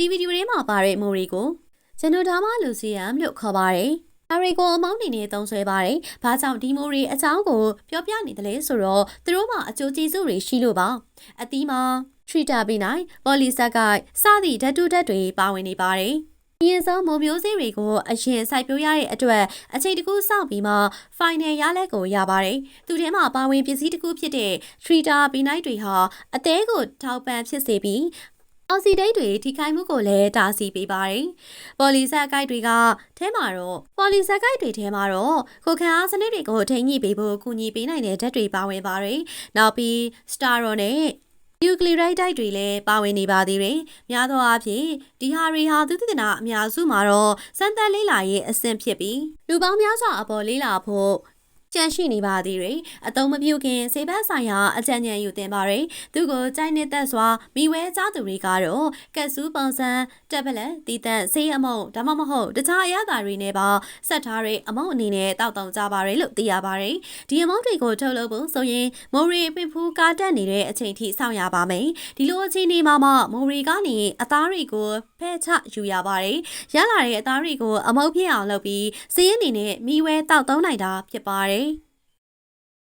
ဒီဗီဒီယိုထဲမှာပါတဲ့မိုရီကိုဂျန်နိုဒါမာလူစီယမ်လို့ခေါ်ပါတယ်။အရီကိုအမောင်းနေနဲ့သုံးဆွဲပါတယ်။ဘာကြောင့်ဒီမိုရီအကြောင်းကိုပြောပြနေတယ်လဲဆိုတော့သူတို့မှာအကျိုးကျေးဇူးတွေရှိလို့ပါ။အသီးမှာထရီတာဘီနိုင်ပေါ်လီဆက်ကစသည့်ဓာတ်တုဓာတ်တွေပါဝင်နေပါတယ်။အရင်ဆုံးမိုမျိုးစေးတွေကိုအရင်စိုက်ပျိုးရတဲ့အတွက်အချိန်တကူစောင့်ပြီးမှ final ရလက်ကိုရပါတယ်။သူထဲမှာပါဝင်ပစ္စည်းတစ်ခုဖြစ်တဲ့ Trita B9 တွေဟာအသေးကိုထောက်ပံ့ဖြစ်စေပြီး အောက်ဆီဒိတ်တွေထိခိုက်မှုကိုလည်းတားဆီးပေးပါတယ်။ပေါ်လီဆက်ကိုက်တွေကထဲမှာတော့ပေါ်လီဆက်ကိုက်တွေထဲမှာတော့ကိုခံအားစနစ်တွေကိုထိန်းညှိပေးဖို့ကူညီပေးနိုင်တဲ့ဓာတ်တွေပါဝင်ပါတယ်။နောက်ပြီး Staron နဲ့ nucleotide ဓာတ်တွေလည်းပါဝင်နေပါသေးတယ်။များသောအားဖြင့်ဒီဟာတွေဟာသုတေသနအများစုမှာတော့စမ်းသပ်လေ့လာရေးအဆင့်ဖြစ်ပြီးလူပေါင်းများစွာအပေါ်လေ့လာဖို့ ကြန့်ရှိနေပါသေးတယ်။အတုံးမပြုခင်စေဘက်ဆိုင်ရာအကြံဉာဏ်ယူတင်ပါတယ်။သူကိုကြိုက်နေသက်စွာမိဝဲကြသူတွေကတော့ကက်ဆူးပုံစံတက်ပလက်တီတန့်ဆေးအမုံဒါမှမဟုတ်တခြားအရသာတွေနဲ့ပါဆက်ထားတဲ့အမုံအနေနဲ့တောက်တောင်ကြပါတယ်လို့သိရပါတယ်။ဒီအမုံတွေကိုထုတ်လုပ်ဖို့ဆိုရင်မိုရီပင်ဖူးကားတက်နေတဲ့အချိန်ထိစောင့်ရပါမယ်။ဒီလိုအချိန်ဒီမှာမှမိုရီကနေအသားတွေကိုဖဲ့ချယူရပါတယ်။ရလာတဲ့အသားတွေကိုအမုံဖြစ်အောင်လုပ်ပြီးစည်းရင်းနေနဲ့မိဝဲတောက်သုံးနိုင်တာဖြစ်ပါတယ်။ Okay.